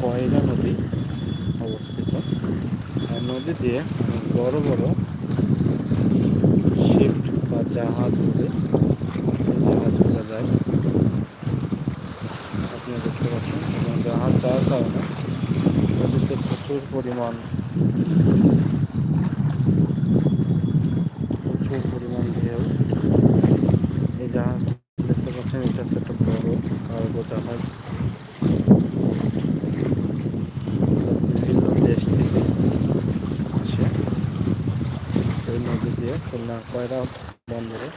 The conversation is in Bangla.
কয়রা নদী অবস্থিত? নদী দিয়ে বড় বড় শিপ বা জাহাজ বলে জাহাজগুলো যায়। আপনারা দেখতে পাচ্ছেন, এবং জাহাজ যাওয়ার কারণে নদীতে প্রচুর পরিমাণ প্রচুর পরিমাণ ঢেউ। এই জাহাজ দেখতে পাচ্ছেন, এটা একটা বড় কার্গো জাহাজ। দিয়ে খুলনা কয়রা বন্দরে